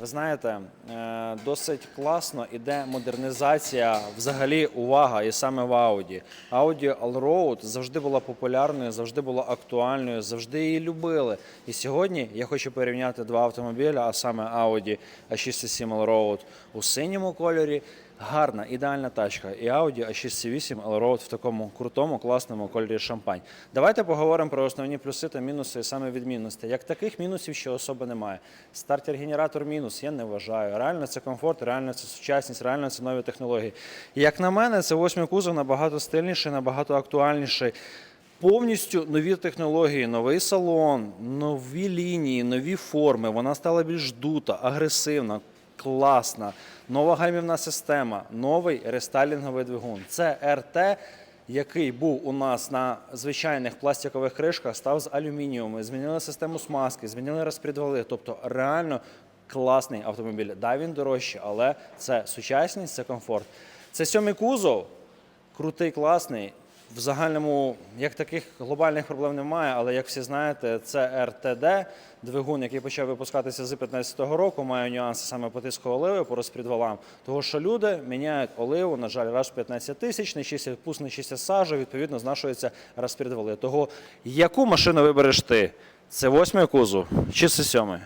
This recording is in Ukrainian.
Ви знаєте, е, досить класно іде модернізація, взагалі увага, і саме в Ауді. Ауді Allroad завжди була популярною, завжди була актуальною, завжди її любили. І сьогодні я хочу порівняти два автомобіля, а саме Audi A6 Allroad у синьому кольорі. Гарна, ідеальна тачка. І Audi A6 Allroad в такому крутому, класному кольорі шампань. Давайте поговоримо про основні плюси та мінуси саме відмінності. Як таких мінусів ще особи немає. Стартер-генератор мінус, я не вважаю. Реально це комфорт, реально це сучасність, реально це нові технології. І як на мене, це восьмий кузов набагато стильніший, набагато актуальніший. Повністю нові технології, новий салон, нові лінії, нові форми. Вона стала більш дута, агресивна, класна, нова гальмівна система, новий рестайлінговий двигун. Це РТ, який був у нас на звичайних пластикових кришках, став з алюмінієвими, змінили систему смазки, змінили розпредвали. Тобто реально класний автомобіль. Да, він дорожчий, але це сучасність, це комфорт. Це сьомий кузов, крутий, класний. В загальному, як таких глобальних проблем немає, але як всі знаєте, це РТД, двигун, який почав випускатися з 2015 року, має нюанси саме по тиску оливи, по розпредвалам. Того, що люди міняють оливу, на жаль, раз в 15 тисяч, не чистять пуст, не чистять сажу, відповідно, знашуються розпредвали. Того, яку машину вибереш ти? Це восьмий кузов чи це сьомий?